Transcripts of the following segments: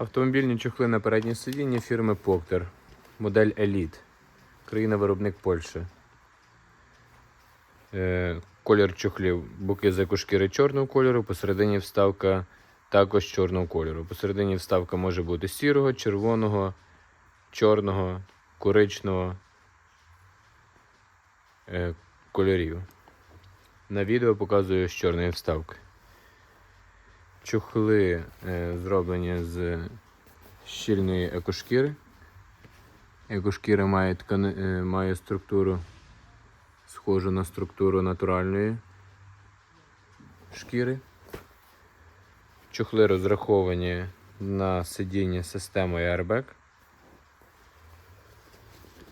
Автомобільні чохли на переднє сидіння фірми Поктер. Модель Elite. Країна-виробник Польщі. Е, колір чохлів боки з екошкіри чорного кольору, посередині вставка також чорного кольору. Посередині вставка може бути сірого, червоного, чорного, коричного е, кольорів. На відео показую з чорної вставки. Чохли е, зроблені з щільної екошкіри. Екошкіра має, ткани, е, має структуру схожу на структуру натуральної шкіри. Чохли розраховані на сидіння системою Airbag.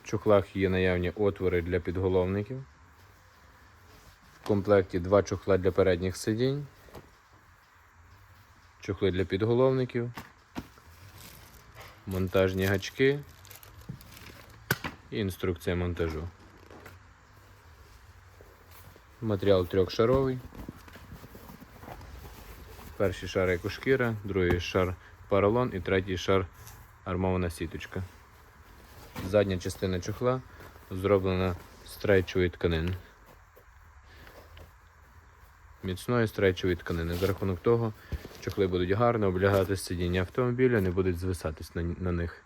В чохлах є наявні отвори для підголовників. В комплекті два чохла для передніх сидінь, чохли для підголовників, монтажні гачки і інструкція монтажу. Матеріал трьохшаровий. Перший шар екошкіра, другий шар поролон і третій шар армована сіточка. Задня частина чохла зроблена з стрейчової тканини. Міцної стречової тканини. За рахунок того чохли будуть гарно облягати сидіння автомобіля, не будуть звисатись на, на них.